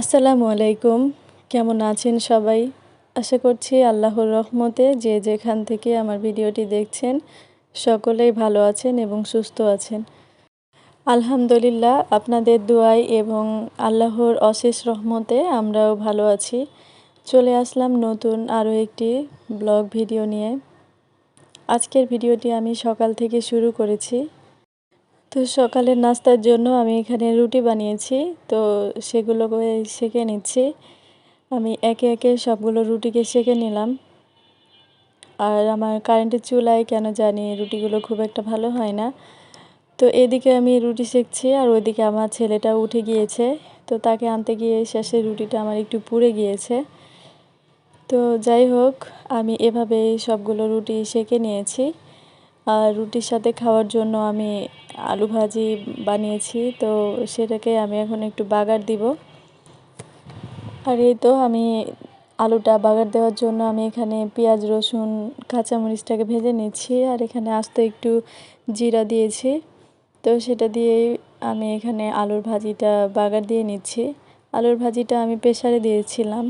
আসসালামু আলাইকুম। কেমন আছেন সবাই? আশা করছি আল্লাহর রহমতে যে যেখান থেকে আমার ভিডিওটি দেখছেন, সকলেই ভালো আছেন এবং সুস্থ আছেন। আলহামদুলিল্লাহ, আপনাদের দোয়াই এবং আল্লাহর অশেষ রহমতে আমরাও ভালো আছি। চলে আসলাম নতুন আরও একটি ব্লগ ভিডিও নিয়ে। আজকের ভিডিওটি আমি সকাল থেকে শুরু করেছি। তো সকালের নাস্তার জন্য আমি এখানে রুটি বানিয়েছি। তো সেগুলো সেঁকে নিচ্ছি। আমি একে একে সবগুলো রুটিকে সেঁকে নিলাম। আর আমার কারেন্টের চুলায় কেন জানি রুটিগুলো খুব একটা ভালো হয় না। তো এদিকে আমি রুটি সেঁকছি আর ওইদিকে আমার ছেলেটা উঠে গিয়েছে। তো তাকে আনতে গিয়ে শেষে রুটিটা আমার একটু পুড়ে গিয়েছে। তো যাই হোক, আমি এভাবে সবগুলো রুটি সেঁকে নিয়েছি। আর রুটির সাথে খাওয়ার জন্য আমি আলু ভাজি বানিয়েছি, তো সেটাকে আমি এখন একটু বাগার দিব। আর এই তো আমি আলুটা বাগার দেওয়ার জন্য আমি এখানে পেঁয়াজ, রসুন, কাঁচামরিচটাকে ভেজে নিচ্ছি, আর এখানে আস্তে একটু জিরা দিয়েছি। তো সেটা দিয়েই আমি এখানে আলুর ভাজিটা বাগার দিয়ে নিচ্ছি। আলুর ভাজিটা আমি প্রেশারে দিয়েছিলাম।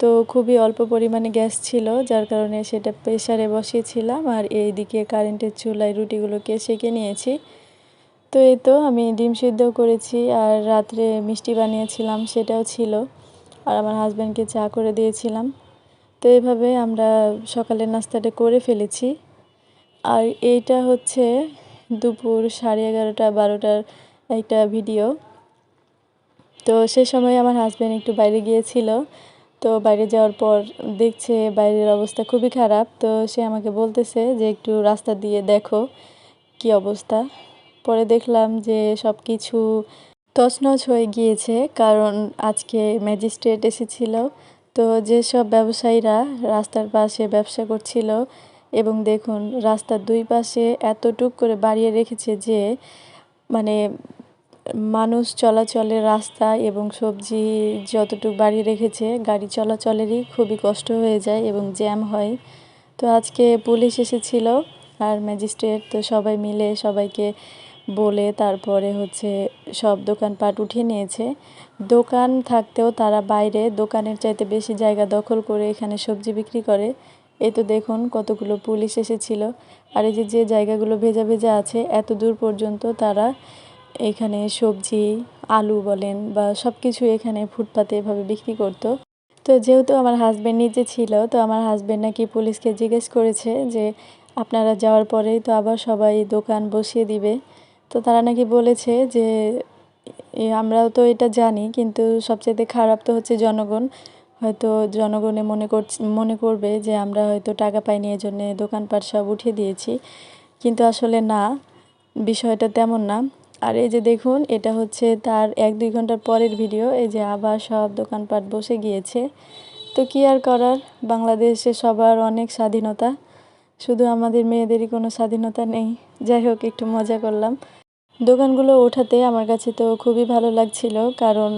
তো খুবই অল্প পরিমাণে গ্যাস ছিল, যার কারণে সেটা প্রেশারে বসিয়েছিলাম আর এই দিকে কারেন্টের চুলায় রুটিগুলোকে সেঁকে নিয়েছি। তো এই তো আমি ডিম সিদ্ধ করেছি আর রাত্রে মিষ্টি বানিয়েছিলাম, সেটাও ছিল। আর আমার হাজব্যান্ডকে চা করে দিয়েছিলাম। তো এইভাবে আমরা সকালের নাস্তাটা করে ফেলেছি। আর এইটা হচ্ছে দুপুর সাড়ে এগারোটা, বারোটার একটা ভিডিও। তো সে সময় আমার হাজব্যান্ড একটু বাইরে গিয়েছিল তো বাইরে যাওয়ার পর দেখছে বাইরের অবস্থা খুবই খারাপ, তো সে আমাকে বলতেছে যে একটু রাস্তা দিয়ে দেখো কি অবস্থা। পরে দেখলাম যে সব কিছু তছনছ হয়ে গিয়েছে, কারণ আজকে ম্যাজিস্ট্রেট এসেছিল। তো যেসব ব্যবসায়ীরা রাস্তার পাশে ব্যবসা করছিল এবং দেখুন রাস্তার দুই পাশে এতটুক করে বাড়িয়ে রেখেছে যে মানে মানুষ চলাচলের রাস্তা এবং সবজি যতটুকু বাড়িয়ে রেখেছে, গাড়ি চলাচলেরই খুবই কষ্ট হয়ে যায় এবং জ্যাম হয়। তো আজকে পুলিশ এসেছিল আর ম্যাজিস্ট্রেট, তো সবাই মিলে সবাইকে বলে তারপরে হচ্ছে সব দোকানপাট উঠিয়ে নিয়েছে। দোকান থাকতেও তারা বাইরে, দোকানের চাইতে বেশি জায়গা দখল করে এখানে সবজি বিক্রি করে। এই তো দেখুন কতগুলো পুলিশ এসেছিল। আর এই যে যে জায়গাগুলো ভেজা ভেজা আছে, এত দূর পর্যন্ত তারা এখানে সবজি, আলু বলেন বা সব কিছু এখানে ফুটপাতে এভাবে বিক্রি করতো। তো যেহেতু আমার হাজব্যান্ড নিজে ছিল, তো আমার হাজব্যান্ড নাকি পুলিশকে জিজ্ঞেস করেছে যে, আপনারা যাওয়ার পরেই তো আবার সবাই দোকান বসিয়ে দিবে। তো তারা নাকি বলেছে যে আমরাও তো এটা জানি, কিন্তু সবচেয়ে খারাপ তো হচ্ছে জনগণ। হয়তো জনগণে মনে করছে, মনে করবে যে, আমরা হয়তো টাকা পাইনি এই জন্যে দোকানপাট সব উঠিয়ে দিয়েছি। কিন্তু আসলে না, বিষয়টা তেমন না। আর এই যে দেখুন, এটা হচ্ছে তার এক দুই ঘণ্টার পরের ভিডিও। এই যে আবার সব দোকানপাট বসে গিয়েছে। তো কি আর করার? বাংলাদেশে সবার অনেক স্বাধীনতা। শুধু আমাদের মেয়েদেরই কোনো স্বাধীনতা নেই। যাই হোক, একটু মজা করলাম। দোকানগুলো ওঠাতে আমার কাছে তো খুবই ভালো লাগছিল, কারণ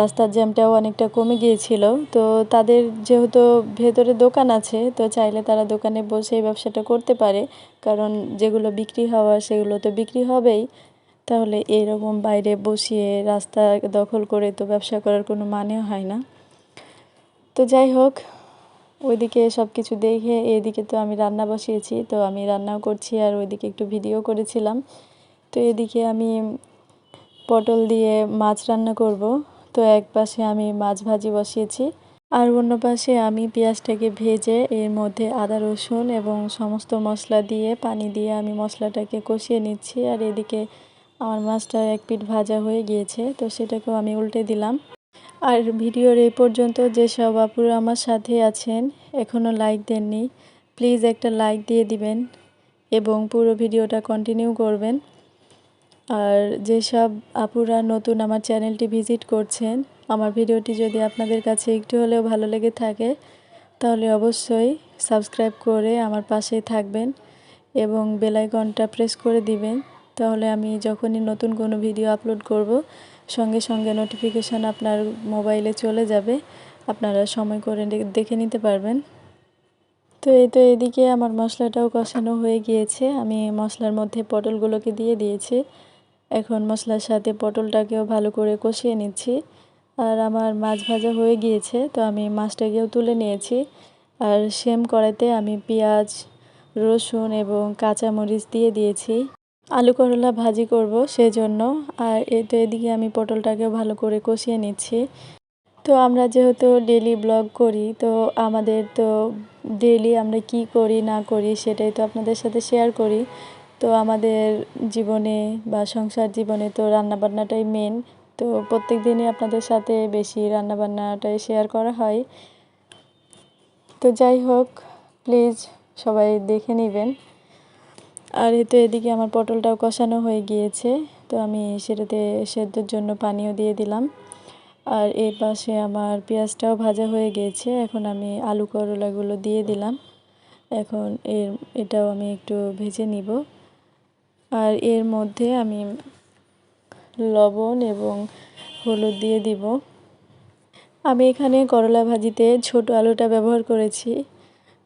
রাস্তার জ্যামটাও অনেকটা কমে গিয়েছিল। তো তাদের যেহেতু ভেতরে দোকান আছে, তো চাইলে তারা দোকানে বসে ব্যবসাটা করতে পারে। কারণ যেগুলো বিক্রি হওয়ার সেগুলো তো বিক্রি হবেই। তাহলে এরকম বাইরে বসিয়ে রাস্তা দখল করে তো ব্যবসা করার কোনো মানে হয় না। তো যাই হোক, ওইদিকে সব কিছু দেখে এদিকে তো আমি রান্না বসিয়েছি, তো আমি রান্নাও করছি আর ওইদিকে একটু ভিডিও করেছিলাম। তো এদিকে আমি পটল দিয়ে মাছ রান্না করব, তো এক পাশে আমি মাছ ভাজি বসিয়েছি। আর অন্য পাশে আমি পেঁয়াজটাকে ভেজে এর মধ্যে আদা, রসুন এবং সমস্ত মশলা দিয়ে, পানি দিয়ে আমি মশলাটাকে কষিয়ে নিচ্ছি। আর এদিকে আমার মাছটা এক পিঠ ভাজা হয়ে গিয়েছে, তো সেটাকেও আমি উল্টে দিলাম। আর ভিডিওর এই পর্যন্ত যেসব আপুরা আমার সাথে আছেন এখনও লাইক দেননি প্লিজ একটা লাইক দিয়ে দিবেন এবং পুরো ভিডিওটা কন্টিনিউ করবেন। আর যেসব আপুরা নতুন আমার চ্যানেলটি ভিজিট করছেন, আমার ভিডিওটি যদি আপনাদের কাছে একটু হলেও ভালো লেগে থাকে, তাহলে অবশ্যই সাবস্ক্রাইব করে আমার পাশে থাকবেন এবং বেলাইকনটা প্রেস করে দিবেন। তাহলে আমি যখনই নতুন কোনো ভিডিও আপলোড করব, সঙ্গে সঙ্গে নোটিফিকেশান আপনার মোবাইলে চলে যাবে। আপনারা সময় করে দেখে নিতে পারবেন। তো এই তো এদিকে আমার মশলাটাও কষানো হয়ে গিয়েছে। আমি মশলার মধ্যে পটলগুলোকে দিয়ে দিয়েছি। এখন মশলার সাথে পটলটাকেও ভালো করে কষিয়ে নিচ্ছি। আর আমার মাছ ভাজা হয়ে গিয়েছে, তো আমি মাছটাকেও তুলে নিয়েছি। আর সেম কড়াইতে আমি পেঁয়াজ, রসুন এবং কাঁচামরিচ দিয়ে দিয়েছি। আলু করলা ভাজি করব সেজন্য, আর এতে এদিকে আমি পটলটাকেও ভালো করে কষিয়ে নিচ্ছি। তো আমরা যেহেতু ডেলি ব্লগ করি, তো আমাদের তো ডেলি আমরা কি করি, না করি সেটাই তো আপনাদের সাথে শেয়ার করি। তো আমাদের জীবনে বা সংসার জীবনে তো রান্নাবান্নাটাই মেন তো প্রত্যেক দিনই আপনাদের সাথে বেশি রান্নাবান্নাটাই শেয়ার করা হয়। তো যাই হোক প্লিজ সবাই দেখে নেবেন। আর এতে এদিকে আমার পটলটাও কষানো হয়ে গিয়েছে, তো আমি সেটাতে সেদ্ধর জন্য পানিও দিয়ে দিলাম। আর এই পাশে আমার পেঁয়াজটাও ভাজা হয়ে গিয়েছে, এখন আমি আলু করলাগুলো দিয়ে দিলাম। এখন এর, এটাও আমি একটু ভেজে নিব। আর এর মধ্যে আমি লবণ এবং হলুদ দিয়ে দিব। আমি এখানে করলা ভাজিতে ছোট আলুটা ব্যবহার করেছি।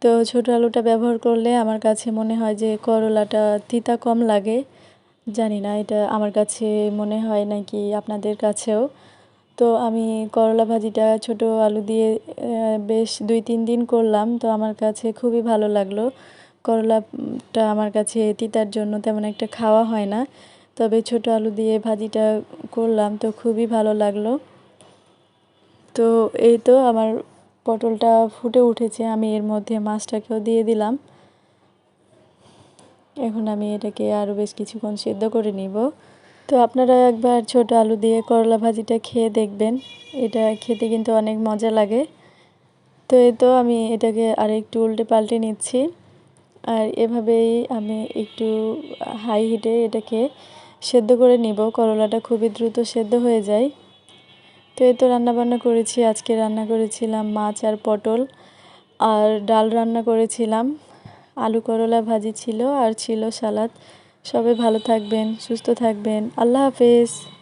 তো ছোট আলুটা ব্যবহার করলে আমার কাছে মনে হয় যে করলাটা তিতা কম লাগে। জানি না, এটা আমার কাছে মনে হয় নাকি আপনাদের কাছেও। তো আমি করলা ভাজিটা ছোট আলু দিয়ে বেশ দুই তিন দিন করলাম, তো আমার কাছে খুবই ভালো লাগল। করলাটা আমার কাছে তিতার জন্য তেমন একটা খাওয়া হয় না, তবে ছোট আলু দিয়ে ভাজিটা করলাম, তো খুবই ভালো লাগল। তো এই তো আমার পটলটা ফুটে উঠেছে, আমি এর মধ্যে মাছটাকেও দিয়ে দিলাম। এখন আমি এটাকে আরও বেশ কিছুক্ষণ সেদ্ধ করে নিব। তো আপনারা একবার ছোট আলু দিয়ে করলা ভাজিটা খেয়ে দেখবেন। এটা খেতে কিন্তু অনেক মজা লাগে। তো এই তো আমি এটাকে আর একটু উল্টে পাল্টে নিচ্ছি। আর এভাবেই আমি একটু হাই হিটে এটাকে সেদ্ধ করে নিব। করলাটা খুবই দ্রুত সেদ্ধ হয়ে যায়। তো এই তো রান্নাবান্না করেছি। আজকে রান্না করেছিলাম মাছ আর পটল। আর ডাল রান্না করেছিলাম। আলু করলা ভাজি ছিল আর ছিল সালাদ। সবাই ভালো থাকবেন, সুস্থ থাকবেন। আল্লাহ হাফেজ।